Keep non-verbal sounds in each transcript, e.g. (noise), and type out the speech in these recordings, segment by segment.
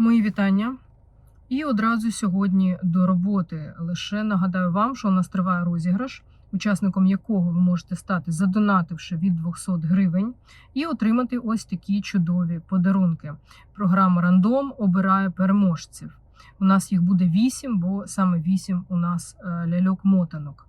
Мої вітання. І одразу сьогодні до роботи. Лише нагадаю вам, що у нас триває розіграш, учасником якого ви можете стати, задонативши від 200 гривень, і отримати ось такі чудові подарунки. Програма Рандом обирає переможців. У нас їх буде 8, бо саме 8 у нас е, ляльок-мотанок.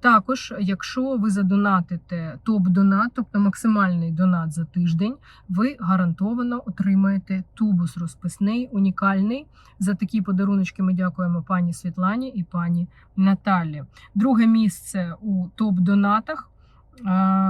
Також, якщо ви задонатите топ-донат, тобто максимальний донат за тиждень, ви гарантовано отримаєте тубус розписний, унікальний. За такі подаруночки ми дякуємо пані Світлані і пані Наталі. Друге місце у топ-донатах.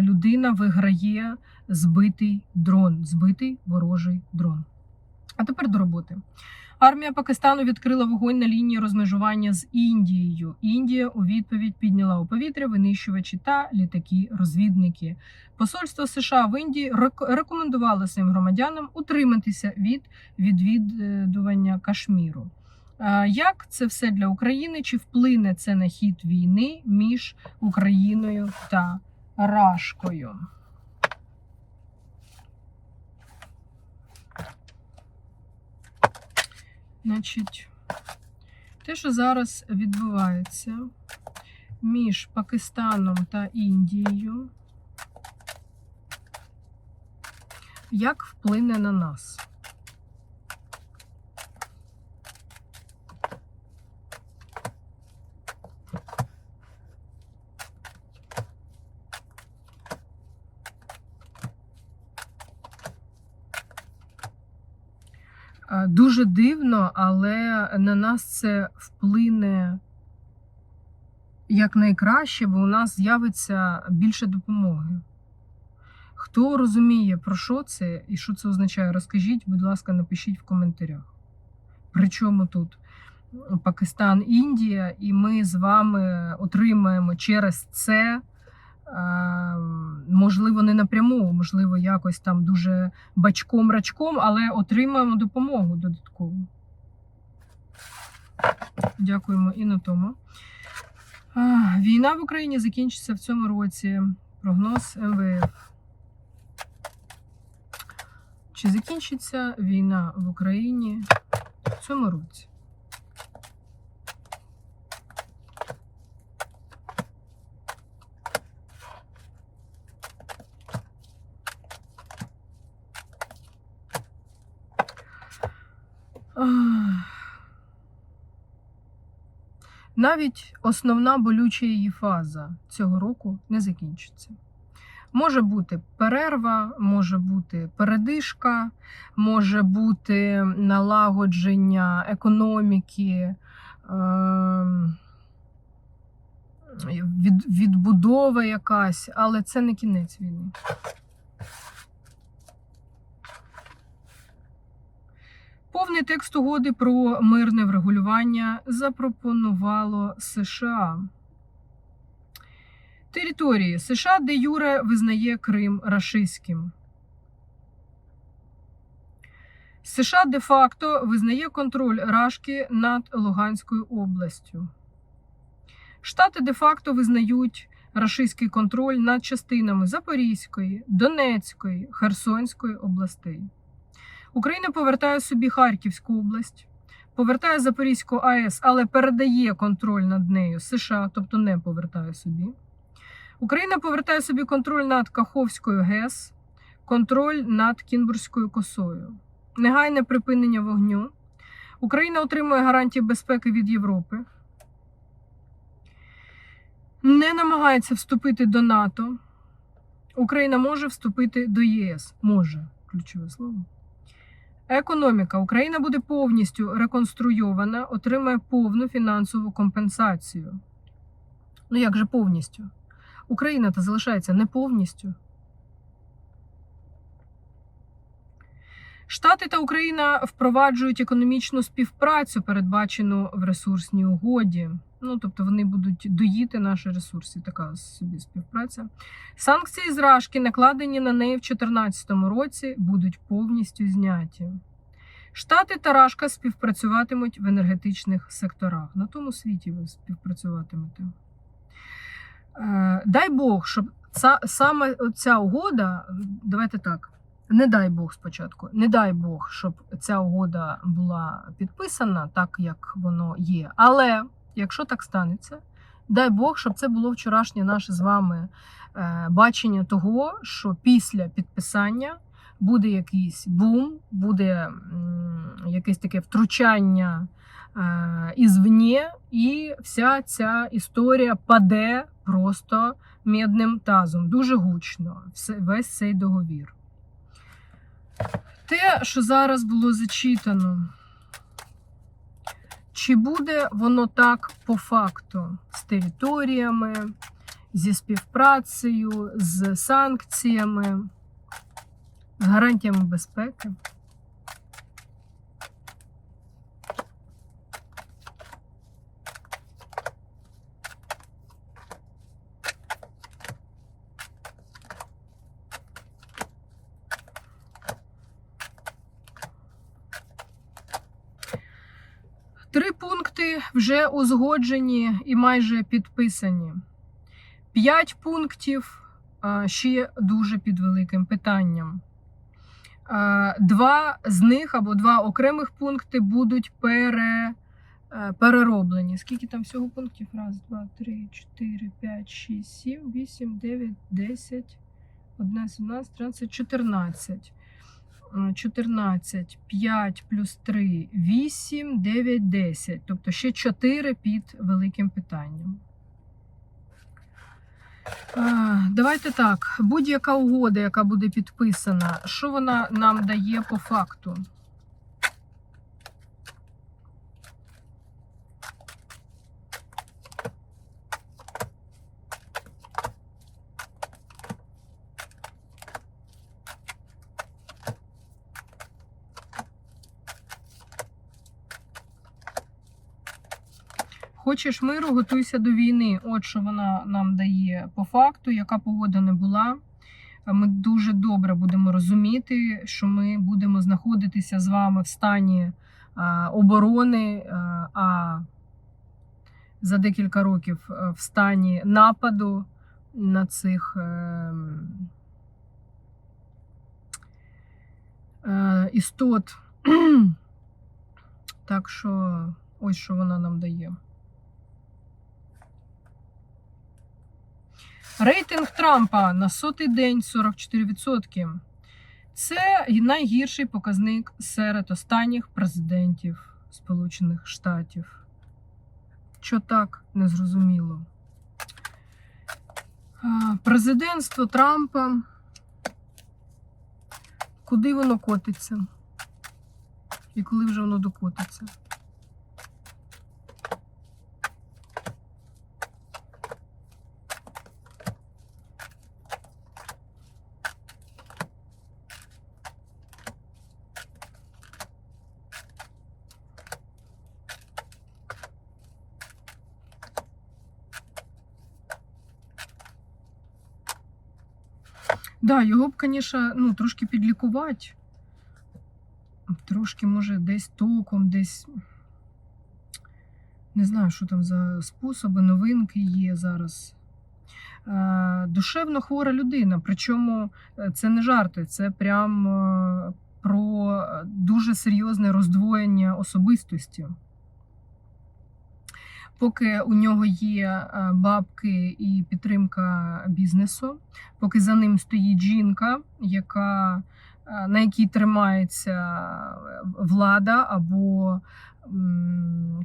Людина виграє збитий дрон, збитий ворожий дрон. А тепер до роботи. Армія Пакистану відкрила вогонь на лінії розмежування з Індією. Індія у відповідь підняла у повітря винищувачі та літаки-розвідники. Посольство США в Індії рек- рекомендувало своїм громадянам утриматися від відвідування Кашміру. Як це все для України? Чи вплине це на хід війни між Україною та Рашкою? Значить, те, що зараз відбувається між Пакистаном та Індією, як вплине на нас? Дуже дивно, але на нас це вплине як найкраще, бо у нас з'явиться більше допомоги. Хто розуміє, про що це і що це означає, розкажіть, будь ласка, напишіть в коментарях. Причому тут Пакистан, Індія, і ми з вами отримаємо через це. Е, Можливо, не напряму, можливо, якось там дуже бачком-рачком, але отримаємо допомогу додаткову. Дякуємо і на тому. Війна в Україні закінчиться в цьому році. Прогноз МВФ. Чи закінчиться війна в Україні в цьому році? Навіть основна болюча її фаза цього року не закінчиться. Може бути перерва, може бути передишка, може бути налагодження економіки, ем, від, відбудова якась, але це не кінець війни. Повний текст угоди про мирне врегулювання запропонувало США. Території США, де Юре визнає Крим рашистським. США де-факто визнає контроль Рашки над Луганською областю. Штати де-факто визнають рашистський контроль над частинами Запорізької, Донецької, Херсонської областей. Україна повертає собі Харківську область, повертає Запорізьку АЕС, але передає контроль над нею США, тобто не повертає собі. Україна повертає собі контроль над Каховською ГЕС, контроль над Кінбурзькою косою, негайне припинення вогню. Україна отримує гарантії безпеки від Європи. Не намагається вступити до НАТО. Україна може вступити до ЄС. Може, ключове слово. Економіка. Україна буде повністю реконструйована, отримає повну фінансову компенсацію. Ну як же повністю? Україна та залишається не повністю. Штати та Україна впроваджують економічну співпрацю, передбачену в ресурсній угоді. Ну, тобто вони будуть доїти наші ресурси, така собі співпраця. Санкції з Рашки, накладені на неї в 2014 році, будуть повністю зняті. Штати та Рашка співпрацюватимуть в енергетичних секторах. На тому світі ви співпрацюватимете. Е, Дай Бог, щоб ця, саме ця угода, давайте так, Не дай Бог спочатку, не дай Бог, щоб ця угода була підписана так, як воно є. Але якщо так станеться, дай Бог, щоб це було вчорашнє наше з вами е, бачення того, що після підписання буде якийсь бум, буде якесь таке втручання е, ізвні, і вся ця історія паде просто медним тазом, дуже гучно, весь цей договір. Те, що зараз було зачитано, чи буде воно так по факту з територіями, зі співпрацею, з санкціями, з гарантіями безпеки? Три пункти вже узгоджені і майже підписані. П'ять пунктів ще дуже під великим питанням. Два з них або два окремих пункти будуть пере, е, перероблені. Скільки там всього пунктів? Раз, два, три, чотири, п'ять, шість, сім, вісім, дев'ять, десять, одна, сімнадцять, тринадцять, чотирнадцять. 14, 5 плюс 3, 8, 9, 10. Тобто ще 4 під великим питанням. Давайте так. Будь-яка угода, яка буде підписана, що вона нам дає по факту? Хочеш миру, готуйся до війни. От що вона нам дає по факту, яка погода не була. Ми дуже добре будемо розуміти, що ми будемо знаходитися з вами в стані а, оборони, а, а за декілька років в стані нападу на цих е, е, істот. (clears throat) Так що ось що вона нам дає. Рейтинг Трампа на сотий день 44%. Це найгірший показник серед останніх президентів Сполучених Штатів. Що так незрозуміло. Президентство Трампа. Куди воно котиться? І коли вже воно докотиться? Да, його б, звісно, ну, трошки підлікувати. Трошки, може, десь током, десь. Не знаю, що там за способи, новинки є зараз. Е, Душевно хвора людина. Причому е, це не жарти, це прям е, про дуже серйозне роздвоєння особистості. Поки у нього є е, бабки і підтримка бізнесу, поки за ним стоїть жінка, яка, е, на якій тримається влада або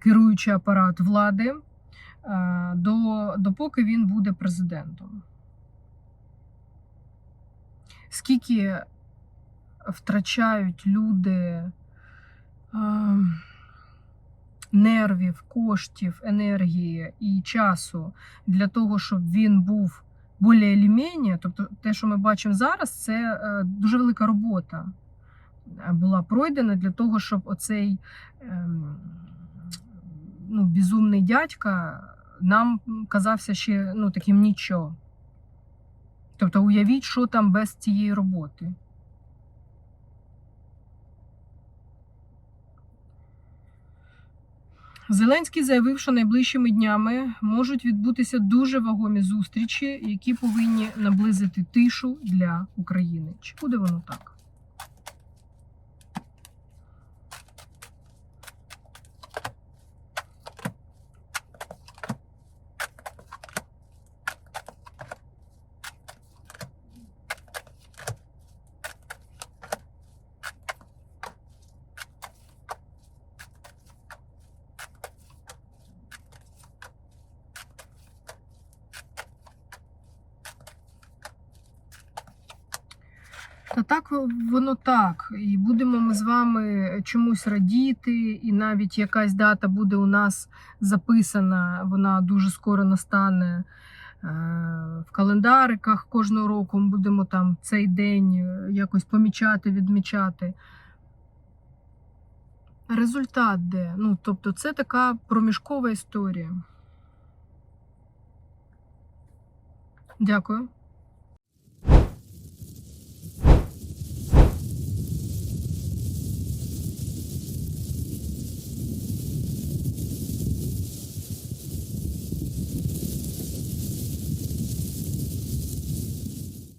керуючий апарат влади, е, до, допоки він буде президентом. Скільки втрачають люди е, нервів, коштів, енергії і часу для того, щоб він був більш-менш, тобто те, що ми бачимо зараз, це е, дуже велика робота е, була пройдена для того, щоб оцей ем, ну, безумний дядька нам казався ще ну, таким нічого. Тобто уявіть, що там без цієї роботи. Зеленський заявив, що найближчими днями можуть відбутися дуже вагомі зустрічі, які повинні наблизити тишу для України. Чи буде воно так? Так воно так. І будемо ми з вами чомусь радіти, і навіть якась дата буде у нас записана, вона дуже скоро настане. е, В календариках кожного року ми будемо там цей день е, якось помічати, відмічати. Результат де? Ну, тобто, це така проміжкова історія. Дякую.